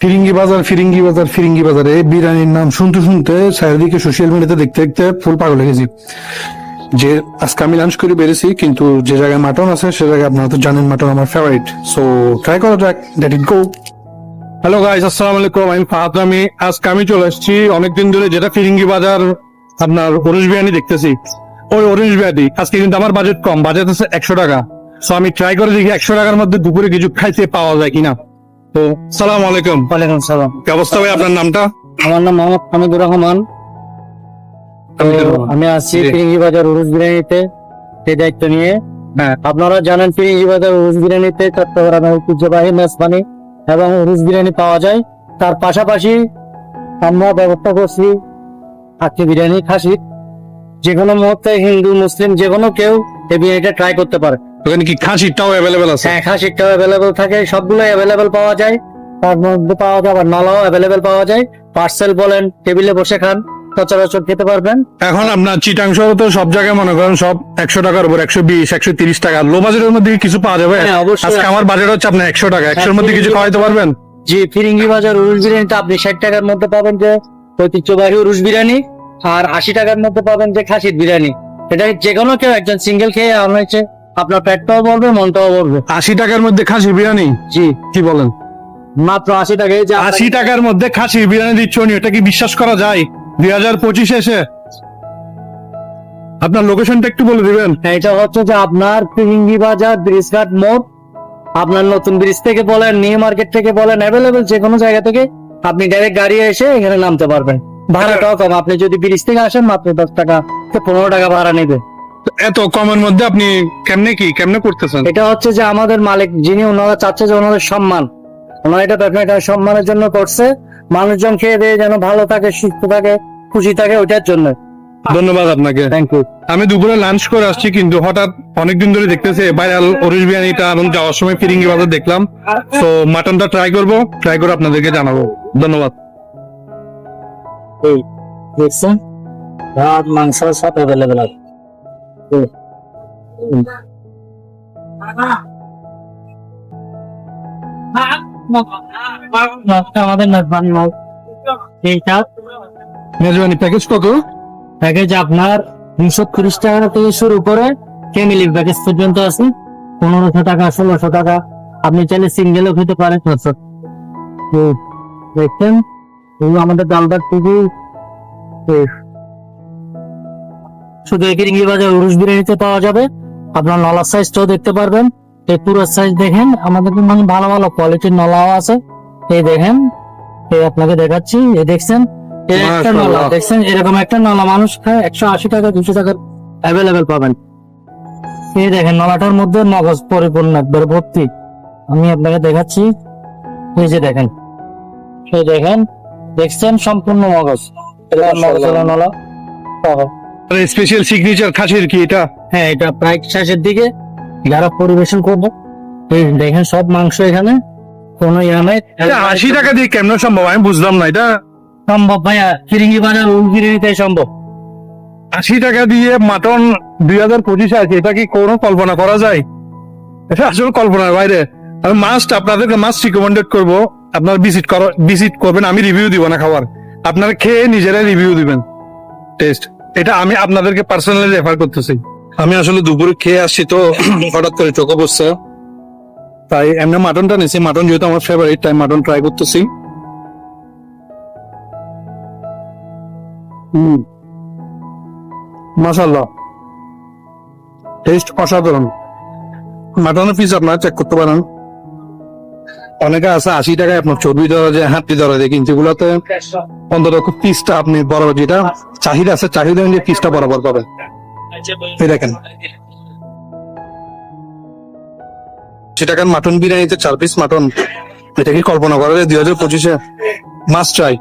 ফিরিঙ্গি বাজার ফিরিঙ্গি বাজার ফিরিঙ্গি বাজার। এই বিরিয়ানির নাম শুনতে শুনতে চারিদিকে সোশ্যাল মিডিয়াতে দেখতে দেখতে ফুল পাগল হয়ে যে আজকে আমি লাঞ্চ করে বেরিয়েছি, কিন্তু যে জায়গায় মাটন আছে, সে জায়গায় আপনারা তো জানেন মাটন আমার ফেভারিট সো ট্রাই করা যাক that it go hello guys আসসালামু আলাইকুম, আমি ফাহাদ আমি আজকে আমি চলে এসেছি অনেকদিন ধরে যেটা ফিরিঙ্গি বাজার আপনার অরেঞ্জ বিরিয়ানি দেখতেছি। ওই অরেঞ্জ বিরিয়ানি, আজকে কিন্তু আমার বাজেট কম বাজেট আছে একশো টাকা। সো আমি ট্রাই করে দেখি একশো টাকার মধ্যে দুপুরে কিছু খাইতে পাওয়া যায় কিনা। তো সালাম আলাইকুম। ওয়ালাইকুম সালাম। কি অবস্থা ভাই আপনার নামটা? আমার নাম মোহাম্মদ হামিদুর রহমান। আমি আছি জি। পিরিঙ্গি বাজার উরুস বিরিয়ানিতে। সেই দায়িত্ব নিয়ে। হ্যাঁ। আপনারা জানেন পিরিঙ্গি বাজার উরুস বিরিয়ানিতে চট্টগ্রামের ঐতিহ্যবাহী মেজবানি এবং উরুস বিরিয়ানি পাওয়া যায়। তার পাশাপাশি আমরা ব্যবস্থা করছি খাসি বিরিয়ানি খাসি যে কোনো মুহূর্তে হিন্দু মুসলিম যে কোনো কেউ এই বিরিয়ানিটা ট্রাই করতে পারে। ওখানে কি খাসিটাও অ্যাভেলেবেল আছে? হ্যাঁ খাসিটাও অ্যাভেলেবেল থাকে সবগুলো অ্যাভেলেবেল পাওয়া যায়। তার মধ্যে পাওয়া যায় আবার নলাও অ্যাভেলেবেল পাওয়া যায়। পার্সেল বলেন টেবিলে বসে খান সচরাচর খেতে পারবেন। এখন আপনার চিটাং শহরে তো সব জায়গায় মনে করেন সব একশো টাকার উপর একশো বিশ একশো তিরিশ টাকা। লো বাজেটের মধ্যে কিছু পাওয়া যাবে? হ্যাঁ, অবশ্যই। আজকে আমার বাজেট হচ্ছে আপনার একশো টাকা। একশোর মধ্যে কিছু খাওয়াইতে পারবেন? জি ফিরিঙ্গি বাজার উরুস বিরিয়ানিটা আপনি ষাট টাকার মধ্যে পাবেন যে ঐতিহ্যবাহী উরুস বিরিয়ানি আর আশি টাকার মধ্যে পাবেন যে খাসির বিরিয়ানি। এটা যে কোনো কেউ একজন সিঙ্গেল খেয়ে হচ্ছে আপনার পেটটাও বলবে মনটাও বলবে। আশি টাকার মধ্যে খাসি বিরিয়ানি? জি। কি বলেন? মাত্র আশি টাকায় যে আশি টাকার মধ্যে খাসি বিরিয়ানি দিচ্ছ নি এটা কি বিশ্বাস করা যায়? দুই হাজার পঁচিশে এসে? আপনার লোকেশনটা একটু বলে দিবেন। হ্যাঁ, এটা হচ্ছে যে আপনার ফিরিঙ্গি বাজার ব্রিজঘাট মোড়। আপনার নতুন ব্রিজ থেকে বলেন নিউ মার্কেট থেকে বলেন অ্যাভেলেবেল যে কোনো জায়গা থেকে আপনি ডাইরেক্ট গাড়ি এসে এখানে নামতে পারবেন। ভাড়াটাও কম। আপনি যদি ব্রিজ থেকে আসেন মাত্র দশ টাকা পনেরো টাকা ভাড়া নেবে। এত কমের মধ্যে আপনি কেমনে কি কেমনে করতেছেন? এটা হচ্ছে যে আমাদের মালিক যিনি ওনারা চাচ্ছে যে ওনাদের সম্মান। ওনারা এটা ব্যাপারে এটা সম্মানের জন্য করছে। মানুষজন খেয়ে দিয়ে যেন ভালো থাকে সুস্থ থাকে খুশি থাকে ওইটার জন্য। ধন্যবাদ আপনাকে। থ্যাংক ইউ আমি দুপুরে লাঞ্চ করে আসছি কিন্তু হঠাৎ অনেকদিন ধরে দেখতেছি ভাইরাল অরিজ বিরিয়ানিটা এবং যাওয়ার সময় ফিরিঙ্গি বাজার দেখলাম। তো মাটনটা ট্রাই করব ট্রাই করে আপনাদেরকে জানাব। ধন্যবাদ। দেখছেন? ভাত মাংস সব অ্যাভেলেবেল আছে। মেজবানি প্যাকেজ কত? প্যাকেজ আপনার দুশো টাকা থেকে শুরু করে ফ্যামিলি প্যাকেজ পর্যন্ত আছে। পনেরোশো টাকা, ষোলোশো টাকা। আপনি চাইলে সিঙ্গেলও খেতে পারেন। তো দেখছেন আমাদের ডালটা খুবই শুধু একিরিঙ্গি বাজার উরুস বিরিয়ানিতে পাওয়া যাবে। আপনার নলার সাইজটাও দেখতে পারবেন। এই পুরো সাইজ দেখেন আমাদের মানে ভালো ভালো কোয়ালিটির নলাও আছে। এই দেখেন এই আপনাকে দেখাচ্ছি এই দেখছেন? একটা নলা দেখছেন? এরকম একটা নলা মানুষ খায় একশো আশি টাকা দুশো টাকার অ্যাভেলেবেল পাবেন। এই দেখেন নলাটার মধ্যে মগজ পরিপূর্ণ একবার ভর্তি। আমি আপনাকে দেখাচ্ছি। এই যে দেখেন এই দেখেন দেখছেন? সম্পূর্ণ মগজ। মগজের নলা। সহ। স্পেশাল সিগনেচার খাসির কি এটা? হ্যাঁ এটা প্রায় শেষের দিকে। যারা পরিবেশন করব এই দেখেন সব মাংস এখানে। কোনো ইয়া নাই। এটা আশি টাকা দিয়ে কেমন সম্ভব? আমি বুঝলাম না এটা। সম্ভব ভাইয়া ফিরিঙ্গি বাজার উলগিরিতে সম্ভব। আশি টাকা দিয়ে মাটন দুই হাজার পঁচিশে আছে এটা কি কোনো কল্পনা করা যায়? এটা আসলে কল্পনার বাইরে। আমি মাস্ট আপনাদেরকে মাস্ট রিকমেন্ডেড করব। আপনার ভিজিট কর ভিজিট করবেন আমি রিভিউ দিব না খাবার। আপনারা খেয়ে নিজেরাই রিভিউ দিবেন। টেস্ট এটা আমি আপনাদেরকে পার্সোনালি রেফার করতেছি। আমি আসলে দুপুরে খেয়ে আসছি তো হঠাৎ করে চোখে বসছে তাই এমনি মাটনটা নিছি। মাটন যেহেতু আমার ফেভারিট তাই মাটন ট্রাই করতেছি। হুম। টেস্ট অসাধারণ। মাটনের পিস আপনারা চেক করতে পারেন। অনেকে আছে আশি টাকায় আপনার চর্বি ধরা যায় হাঁটতে ধরা যায় কিন্তু এগুলোতে অন্তত পিসটা আপনি বরাবর যেটা চাহিদা আছে, চাহিদা অনুযায়ী পিসটা বরাবর পাবেন। দেখেন। আশি টাকার মাটন বিরিয়ানিতে চার পিস মাটন? এটা কি কল্পনা করা যায়? দুই হাজার পঁচিশে মাস্ট ট্রাই